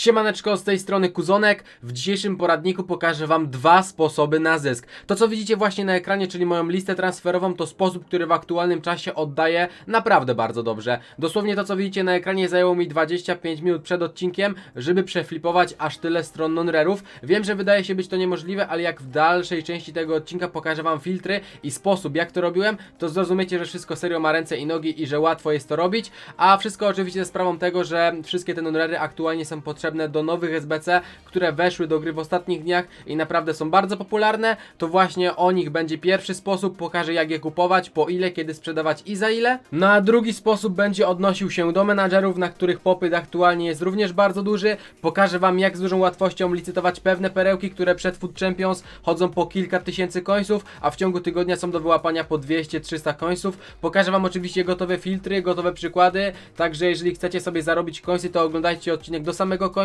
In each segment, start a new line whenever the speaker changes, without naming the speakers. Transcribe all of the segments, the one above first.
Siemaneczko, z tej strony Kuzonek. W dzisiejszym poradniku pokażę Wam dwa sposoby na zysk. To co widzicie właśnie na ekranie, czyli moją listę transferową, to sposób, który w aktualnym czasie oddaje naprawdę bardzo dobrze. Dosłownie to co widzicie na ekranie zajęło mi 25 minut przed odcinkiem, żeby przeflipować aż tyle stron non-rarów. Wiem, że wydaje się być to niemożliwe, ale jak w dalszej części tego odcinka pokażę Wam filtry i sposób jak to robiłem, to zrozumiecie, że wszystko serio ma ręce i nogi i że łatwo jest to robić, a wszystko oczywiście ze sprawą tego, że wszystkie te non-rary aktualnie są potrzebne do nowych SBC, które weszły do gry w ostatnich dniach i naprawdę są bardzo popularne, to właśnie o nich będzie pierwszy sposób, pokażę jak je kupować, po ile, kiedy sprzedawać i za ile. No a drugi sposób będzie odnosił się do menadżerów, na których popyt aktualnie jest również bardzo duży. Pokażę Wam jak z dużą łatwością licytować pewne perełki, które przed Food Champions chodzą po kilka tysięcy końców, a w ciągu tygodnia są do wyłapania po 200-300 końców. Pokażę Wam oczywiście gotowe filtry, gotowe przykłady, także jeżeli chcecie sobie zarobić końcy, to oglądajcie odcinek do samego końca,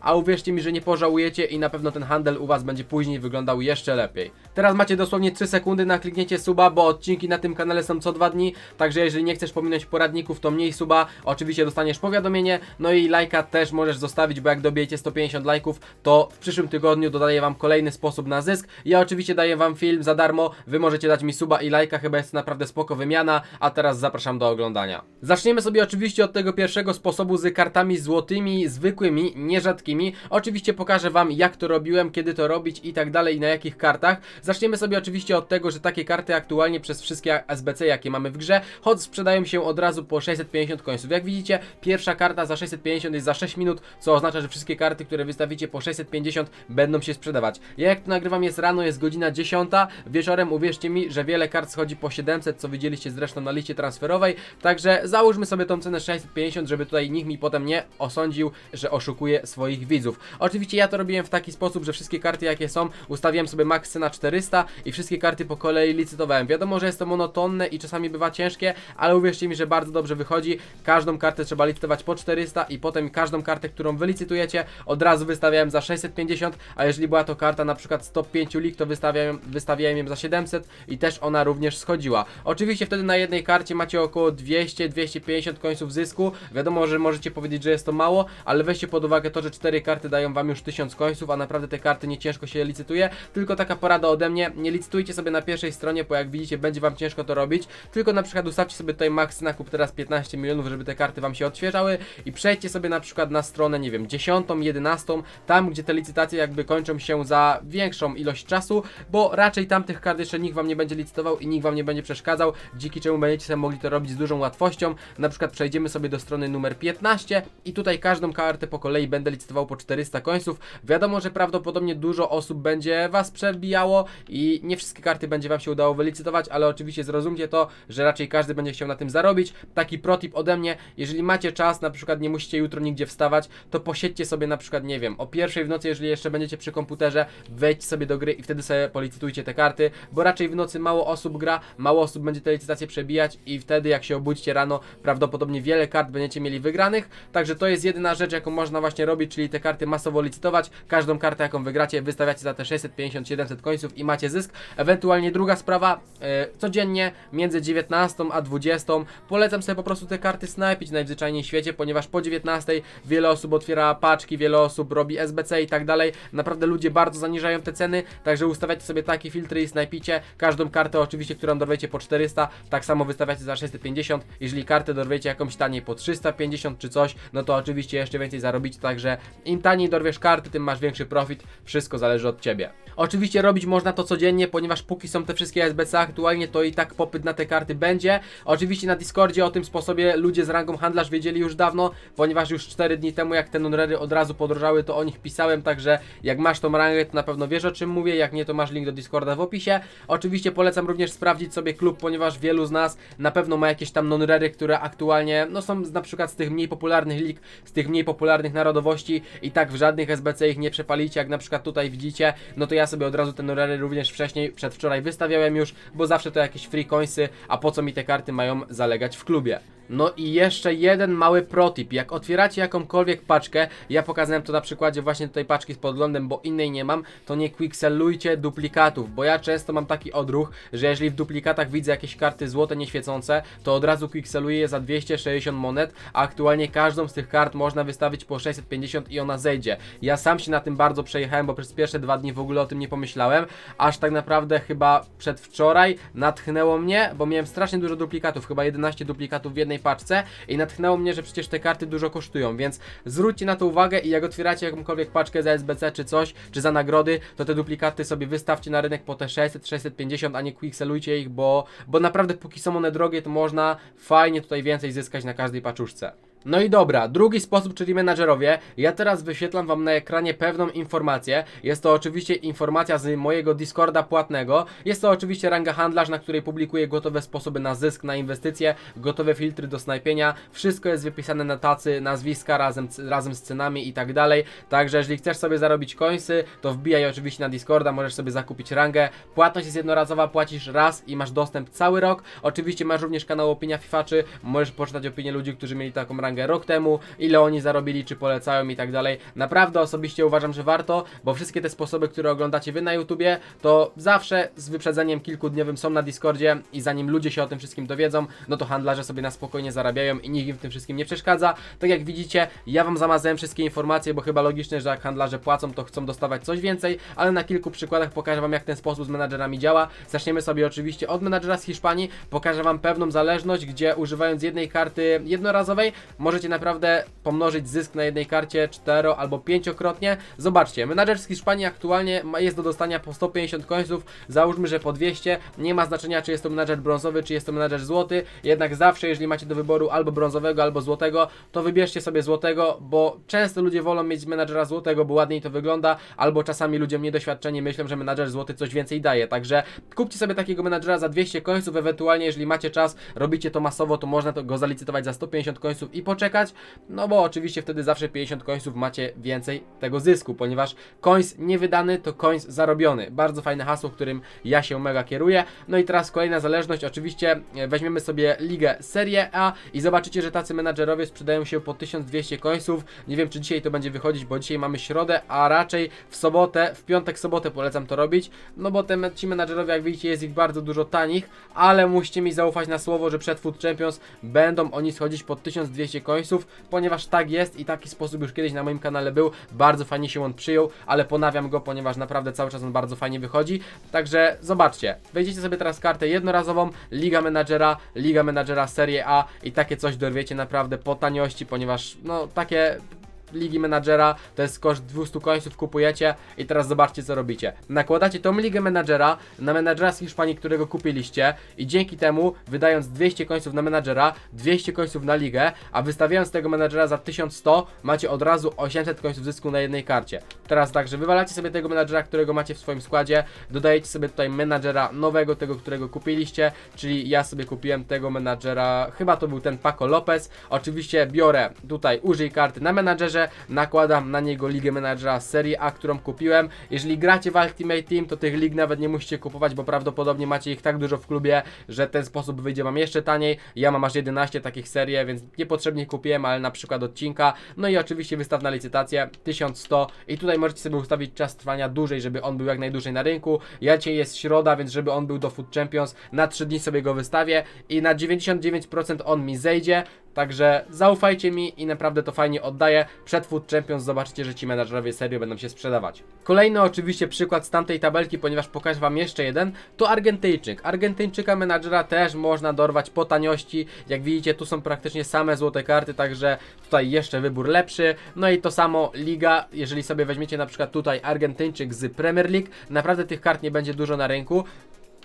a uwierzcie mi, że nie pożałujecie i na pewno ten handel u Was będzie później wyglądał jeszcze lepiej. Teraz macie dosłownie 3 sekundy na kliknięcie suba, bo odcinki na tym kanale są co dwa dni, także jeżeli nie chcesz pominąć poradników, to mniej suba, oczywiście dostaniesz powiadomienie, no i lajka też możesz zostawić, bo jak dobijecie 150 lajków, to w przyszłym tygodniu dodaję Wam kolejny sposób na zysk. Ja oczywiście daję Wam film za darmo, Wy możecie dać mi suba i lajka, chyba jest naprawdę spoko wymiana, a teraz zapraszam do oglądania. Zaczniemy sobie oczywiście od tego pierwszego sposobu z kartami złotymi, zwykłymi, nierzadkimi. Oczywiście pokażę Wam jak to robiłem, kiedy to robić i tak dalej na jakich kartach. Zaczniemy sobie oczywiście od tego, że takie karty aktualnie przez wszystkie SBC jakie mamy w grze, choć sprzedają się od razu po 650 końców. Jak widzicie, pierwsza karta za 650 jest za 6 minut, co oznacza, że wszystkie karty, które wystawicie po 650 będą się sprzedawać. Ja jak to nagrywam jest rano, jest godzina 10, wieczorem uwierzcie mi, że wiele kart schodzi po 700, co widzieliście zresztą na liście transferowej, także załóżmy sobie tą cenę 650, żeby tutaj nikt mi potem nie osądził, że swoich widzów. Oczywiście ja to robiłem w taki sposób, że wszystkie karty jakie są, ustawiłem sobie maksy na 400 i wszystkie karty po kolei licytowałem. Wiadomo, że jest to monotonne i czasami bywa ciężkie, ale uwierzcie mi, że bardzo dobrze wychodzi. Każdą kartę trzeba licytować po 400 i potem każdą kartę, którą wylicytujecie, od razu wystawiałem za 650, a jeżeli była to karta na przykład 105 lik, to wystawiałem, wystawiałem ją za 700 i też ona również schodziła. Oczywiście wtedy na jednej karcie macie około 200-250 końców zysku. Wiadomo, że możecie powiedzieć, że jest to mało, ale weźcie pod uwagę to, że 4 karty dają wam już 1000 końców, a naprawdę te karty nie ciężko się licytuje. Tylko taka porada ode mnie, nie licytujcie sobie na pierwszej stronie, bo jak widzicie będzie wam ciężko to robić, tylko na przykład ustawcie sobie tutaj max na kup teraz 15 milionów, żeby te karty wam się odświeżały i przejdźcie sobie na przykład na stronę, nie wiem, 10, 11, tam gdzie te licytacje jakby kończą się za większą ilość czasu, bo raczej tamtych kart jeszcze nikt wam nie będzie licytował i nikt wam nie będzie przeszkadzał, dzięki czemu będziecie sobie mogli to robić z dużą łatwością. Na przykład przejdziemy sobie do strony numer 15 i tutaj każdą kartę po kolei będę licytował po 400 końców. Wiadomo, że prawdopodobnie dużo osób będzie was przebijało i nie wszystkie karty będzie wam się udało wylicytować, ale oczywiście zrozumcie to, że raczej każdy będzie chciał na tym zarobić. Taki protip ode mnie, jeżeli macie czas, na przykład nie musicie jutro nigdzie wstawać, to posiedźcie sobie na przykład, nie wiem, o pierwszej w nocy, jeżeli jeszcze będziecie przy komputerze, wejdźcie sobie do gry i wtedy sobie policytujcie te karty, bo raczej w nocy mało osób gra, mało osób będzie te licytacje przebijać i wtedy jak się obudzicie rano, prawdopodobnie wiele kart będziecie mieli wygranych, także to jest jedyna rzecz, jaką można właśnie robić, czyli te karty masowo licytować, każdą kartę jaką wygracie, wystawiacie za te 650-700 końców i macie zysk, ewentualnie druga sprawa, e, codziennie między 19 a 20 polecam sobie po prostu te karty snajpić najzwyczajniej w świecie, ponieważ po 19 wiele osób otwiera paczki, wiele osób robi SBC i tak dalej, naprawdę ludzie bardzo zaniżają te ceny, także ustawiacie sobie takie filtry i snajpicie, każdą kartę oczywiście, którą dorwiecie po 400, tak samo wystawiacie za 650, jeżeli kartę dorwiecie jakąś taniej po 350 czy coś, no to oczywiście jeszcze więcej zarobicie, także im taniej dorwiesz karty, tym masz większy profit, wszystko zależy od Ciebie. Oczywiście robić można to codziennie, ponieważ póki są te wszystkie SBC aktualnie, to i tak popyt na te karty będzie. Oczywiście na Discordzie o tym sposobie ludzie z rangą handlarz wiedzieli już dawno, ponieważ już 4 dni temu jak te nunrery od razu podrożały, to o nich pisałem, także jak masz tą rangę, to na pewno wiesz o czym mówię, jak nie to masz link do Discorda w opisie. Oczywiście polecam również sprawdzić sobie klub, ponieważ wielu z nas na pewno ma jakieś tam nonrery, które aktualnie no są na przykład z tych mniej popularnych lig, z tych mniej popularnych narodowości i tak w żadnych SBC ich nie przepalicie, jak na przykład tutaj widzicie, no to ja sobie od razu te nonrery również wcześniej, przedwczoraj wystawiałem już, bo zawsze to jakieś free coinsy, a po co mi te karty mają zalegać w klubie. No i jeszcze jeden mały protip. Jak otwieracie jakąkolwiek paczkę, ja pokazałem to na przykładzie właśnie tej paczki z podglądem, bo innej nie mam, to nie quickselujcie duplikatów, bo ja często mam taki odruch, że jeżeli w duplikatach widzę jakieś karty złote nieświecące, to od razu quickseluję je za 260 monet, a aktualnie każdą z tych kart można wystawić po 650 i ona zejdzie. Ja sam się na tym bardzo przejechałem, bo przez pierwsze dwa dni w ogóle o tym nie pomyślałem, aż tak naprawdę chyba przedwczoraj natchnęło mnie, bo miałem strasznie dużo duplikatów, chyba 11 duplikatów w jednej paczce i natchnęło mnie, że przecież te karty dużo kosztują, więc zwróćcie na to uwagę i jak otwieracie jakąkolwiek paczkę za SBC czy coś, czy za nagrody, to te duplikaty sobie wystawcie na rynek po te 600-650, a nie quickselujcie ich, bo, bo naprawdę póki są one drogie, to można fajnie tutaj więcej zyskać na każdej paczuszce. No i dobra, drugi sposób, czyli menadżerowie. Ja teraz wyświetlam Wam na ekranie pewną informację. Jest to oczywiście informacja z mojego Discorda płatnego. Jest to oczywiście ranga handlarz, na której publikuję gotowe sposoby na zysk, na inwestycje, gotowe filtry do snajpienia. Wszystko jest wypisane na tacy, nazwiska razem, razem z cenami i tak dalej. Także jeżeli chcesz sobie zarobić końsy, to wbijaj oczywiście na Discorda, możesz sobie zakupić rangę. Płatność jest jednorazowa, płacisz raz i masz dostęp cały rok. Oczywiście masz również kanał Opinia Fifaczy, możesz poczytać opinie ludzi, którzy mieli taką rok temu, ile oni zarobili, czy polecają i tak dalej. Naprawdę osobiście uważam, że warto, bo wszystkie te sposoby, które oglądacie wy na YouTubie, to zawsze z wyprzedzeniem kilkudniowym są na Discordzie i zanim ludzie się o tym wszystkim dowiedzą, no to handlarze sobie na spokojnie zarabiają i nikt im w tym wszystkim nie przeszkadza. Tak jak widzicie, ja wam zamazałem wszystkie informacje, bo chyba logiczne, że jak handlarze płacą, to chcą dostawać coś więcej, ale na kilku przykładach pokażę wam, jak ten sposób z menadżerami działa. Zaczniemy sobie oczywiście od menadżera z Hiszpanii, pokażę wam pewną zależność, gdzie używając jednej karty jednorazowej, możecie naprawdę pomnożyć zysk na jednej karcie 4 albo 5-krotnie. Zobaczcie, menadżer z Hiszpanii aktualnie jest do dostania po 150 końców, załóżmy, że po 200. Nie ma znaczenia, czy jest to menadżer brązowy, czy jest to menadżer złoty. Jednak zawsze, jeżeli macie do wyboru albo brązowego, albo złotego, to wybierzcie sobie złotego, bo często ludzie wolą mieć menadżera złotego, bo ładniej to wygląda, albo czasami ludziom niedoświadczeni myślą, że menadżer złoty coś więcej daje. Także kupcie sobie takiego menadżera za 200 końców, ewentualnie jeżeli macie czas, robicie to masowo, to można to go zalicytować za 150 końców i poczekać, no bo oczywiście wtedy zawsze 50 końców macie więcej tego zysku, ponieważ końc niewydany to końc zarobiony. Bardzo fajne hasło, którym ja się mega kieruję. No i teraz kolejna zależność, oczywiście e, weźmiemy sobie ligę Serie A i zobaczycie, że tacy menadżerowie sprzedają się po 1200 końców. Nie wiem, czy dzisiaj to będzie wychodzić, bo dzisiaj mamy środę, a raczej w sobotę, w piątek, sobotę polecam to robić, no bo te, ci menadżerowie, jak widzicie, jest ich bardzo dużo tanich, ale musicie mi zaufać na słowo, że przed Food Champions będą oni schodzić po 1200 końców, ponieważ tak jest i taki sposób już kiedyś na moim kanale był, bardzo fajnie się on przyjął, ale ponawiam go, ponieważ naprawdę cały czas on bardzo fajnie wychodzi, także zobaczcie, wejdziecie sobie teraz kartę jednorazową, Liga Menadżera, Liga Menadżera Serie A i takie coś dorwiecie naprawdę po taniości, ponieważ no takie ligi menadżera, to jest koszt 200 końców, kupujecie i teraz zobaczcie co robicie. Nakładacie tą ligę menadżera na menadżera z Hiszpanii, którego kupiliście i dzięki temu wydając 200 końców na menadżera, 200 końców na ligę, a wystawiając tego menadżera za 1100, macie od razu 800 końców zysku na jednej karcie. Teraz tak, że wywalacie sobie tego menadżera, którego macie w swoim składzie, dodajecie sobie tutaj menadżera nowego, tego, którego kupiliście, czyli ja sobie kupiłem tego menadżera, chyba to był ten Paco Lopez. Oczywiście biorę tutaj użyj karty na menadżerze, nakładam na niego ligę menadżera z serii A, którą kupiłem. Jeżeli gracie w Ultimate Team, to tych lig nawet nie musicie kupować, bo prawdopodobnie macie ich tak dużo w klubie, że ten sposób wyjdzie wam jeszcze taniej. Ja mam aż 11 takich serii, więc niepotrzebnie kupiłem, ale na przykład odcinka. No i oczywiście wystawna licytację 1100 i tutaj możecie sobie ustawić czas trwania dłużej, żeby on był jak najdłużej na rynku. Ja dzisiaj jest środa, więc żeby on był do Food Champions, na 3 dni sobie go wystawię i na 99% on mi zejdzie. Także zaufajcie mi i naprawdę to fajnie oddaję. Przed Food Champions zobaczycie, że ci menadżerowie serio będą się sprzedawać. Kolejny oczywiście przykład z tamtej tabelki, ponieważ pokażę wam jeszcze jeden, to Argentyjczyk. Argentyjczyka menadżera też można dorwać po taniości. Jak widzicie, tu są praktycznie same złote karty, także tutaj jeszcze wybór lepszy. No i to samo liga, jeżeli sobie weźmiecie na przykład tutaj Argentyńczyk z Premier League, naprawdę tych kart nie będzie dużo na rynku.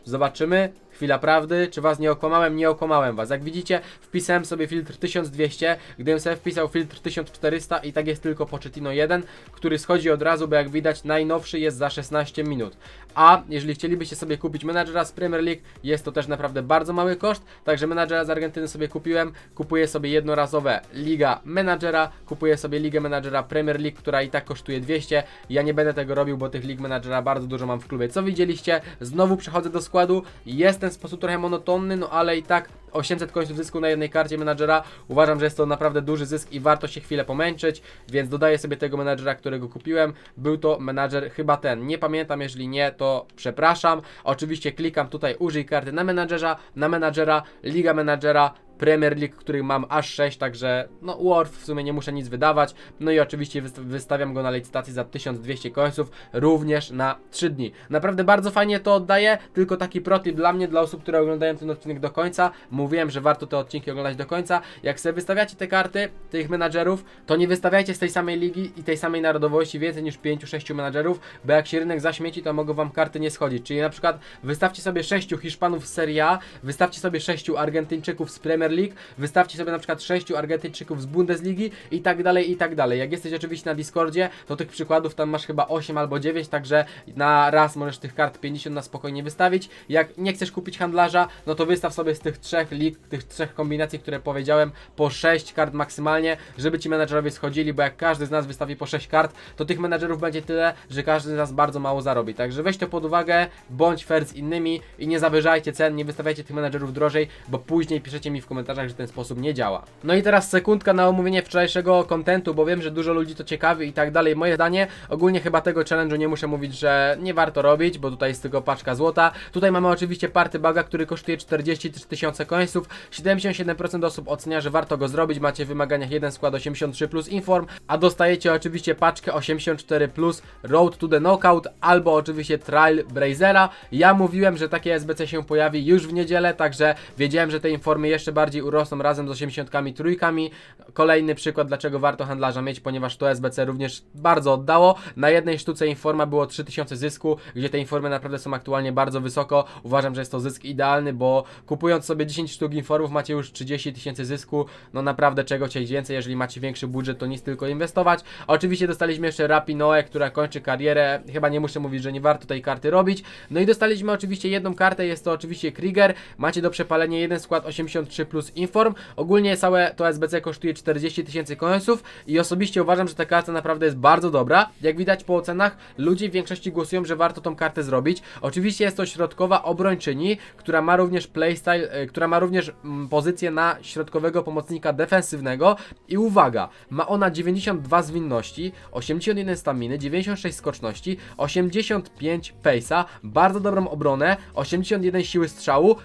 Zobaczymy. Chwila prawdy, czy was nie okłamałem? Nie okłamałem was. Jak widzicie, wpisałem sobie filtr 1200, gdybym sobie wpisał filtr 1400 i tak jest tylko Pochettino 1, który schodzi od razu, bo jak widać najnowszy jest za 16 minut. A jeżeli chcielibyście sobie kupić menadżera z Premier League, jest to też naprawdę bardzo mały koszt, także menadżera z Argentyny sobie kupiłem, kupuję sobie jednorazowe Liga Menadżera, kupuję sobie Ligę Menadżera Premier League, która i tak kosztuje 200, ja nie będę tego robił, bo tych Lig Menadżera bardzo dużo mam w klubie. Co widzieliście? Znowu przechodzę do składu, jestem ten sposób trochę monotonny, no ale i tak 800 końców zysku na jednej karcie menadżera. Uważam, że jest to naprawdę duży zysk i warto się chwilę pomęczyć, więc dodaję sobie tego menadżera, którego kupiłem. Był to menadżer chyba ten. Nie pamiętam, jeżeli nie, to przepraszam. Oczywiście klikam tutaj użyj karty na menadżera, na menadżera, liga menadżera, Premier League, których mam aż 6, także no Worth w sumie nie muszę nic wydawać. No i oczywiście wyst- wystawiam go na licytacji za 1200 końców, również na 3 dni. Naprawdę bardzo fajnie to oddaje, tylko taki protip dla mnie, dla osób, które oglądają ten odcinek do końca. Mówiłem, że warto te odcinki oglądać do końca. Jak sobie wystawiacie te karty, tych menadżerów, to nie wystawiajcie z tej samej ligi i tej samej narodowości więcej niż 5-6 menadżerów, bo jak się rynek zaśmieci, to mogą wam karty nie schodzić. Czyli na przykład wystawcie sobie 6 Hiszpanów z Serie A, wystawcie sobie 6 Argentyńczyków z Premier League, wystawcie sobie na przykład 6 Argentyńczyków z Bundesligi i tak dalej, i tak dalej. Jak jesteś oczywiście na Discordzie, to tych przykładów tam masz chyba 8 albo 9, także na raz możesz tych kart 50 na spokojnie wystawić. Jak nie chcesz kupić handlarza, no to wystaw sobie z tych trzech lig, tych trzech kombinacji, które powiedziałem, po 6 kart maksymalnie, żeby ci menadżerowie schodzili, bo jak każdy z nas wystawi po 6 kart, to tych menadżerów będzie tyle, że każdy z nas bardzo mało zarobi. Także weź to pod uwagę, bądź fair z innymi i nie zawyżajcie cen, nie wystawiajcie tych menadżerów drożej, bo później piszecie mi w komentarzach, że ten sposób nie działa. No i teraz sekundka na omówienie wczorajszego kontentu, bo wiem, że dużo ludzi to ciekawi i tak dalej. Moje zdanie, ogólnie chyba tego challenge'u nie muszę mówić, że nie warto robić, bo tutaj jest tylko paczka złota. Tutaj mamy oczywiście party baga, który kosztuje 43 tysiące końców. 77% osób ocenia, że warto go zrobić. Macie w wymaganiach jeden skład 83 plus inform, a dostajecie oczywiście paczkę 84 plus Road to the Knockout albo oczywiście Trial Brazera. Ja mówiłem, że takie SBC się pojawi już w niedzielę, także wiedziałem, że te informy jeszcze bardziej urosną razem z 80 trójkami. Kolejny przykład, dlaczego warto handlarza mieć, ponieważ to SBC również bardzo oddało. Na jednej sztuce informa było 3000 zysku, gdzie te informy naprawdę są aktualnie bardzo wysoko. Uważam, że jest to zysk idealny, bo kupując sobie 10 sztuk informów macie już 30 tysięcy zysku. No naprawdę czego chcieć więcej, jeżeli macie większy budżet, to nic tylko inwestować. Oczywiście dostaliśmy jeszcze Rapinoe, która kończy karierę. Chyba nie muszę mówić, że nie warto tej karty robić. No i dostaliśmy oczywiście jedną kartę, jest to oczywiście Krieger. Macie do przepalenia jeden skład 83 plus inform. Ogólnie całe to SBC kosztuje 40 tysięcy końców i osobiście uważam, że ta karta naprawdę jest bardzo dobra. Jak widać po ocenach, ludzie w większości głosują, że warto tą kartę zrobić. Oczywiście jest to środkowa obrończyni, która ma również playstyle, e, która ma również mm, pozycję na środkowego pomocnika defensywnego i uwaga, ma ona 92 zwinności, 81 staminy, 96 skoczności, 85 pace'a, bardzo dobrą obronę, 81 siły strzału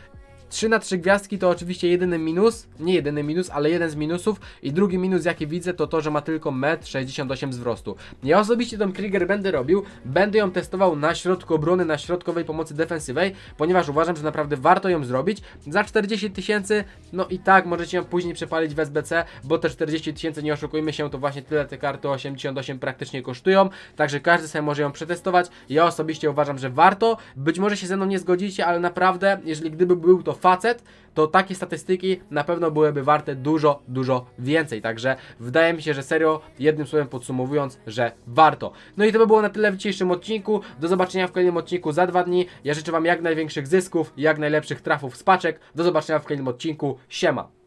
3 na 3 gwiazdki to oczywiście jedyny minus, nie jedyny minus, ale jeden z minusów i drugi minus jaki widzę to to, że ma tylko 1,68 m wzrostu. Ja osobiście tą Krieger będę robił, będę ją testował na środku obrony, na środkowej pomocy defensywej, ponieważ uważam, że naprawdę warto ją zrobić. Za 40 tysięcy, no i tak możecie ją później przepalić w SBC, bo te 40 tysięcy, nie oszukujmy się, to właśnie tyle te karty 88 praktycznie kosztują, także każdy sobie może ją przetestować. Ja osobiście uważam, że warto, być może się ze mną nie zgodzicie, ale naprawdę, jeżeli gdyby był to facet, to takie statystyki na pewno byłyby warte dużo, dużo więcej. Także wydaje mi się, że serio, jednym słowem podsumowując, że warto. No i to by było na tyle w dzisiejszym odcinku. Do zobaczenia w kolejnym odcinku za dwa dni. Ja życzę Wam jak największych zysków, jak najlepszych trafów z paczek. Do zobaczenia w kolejnym odcinku. Siema!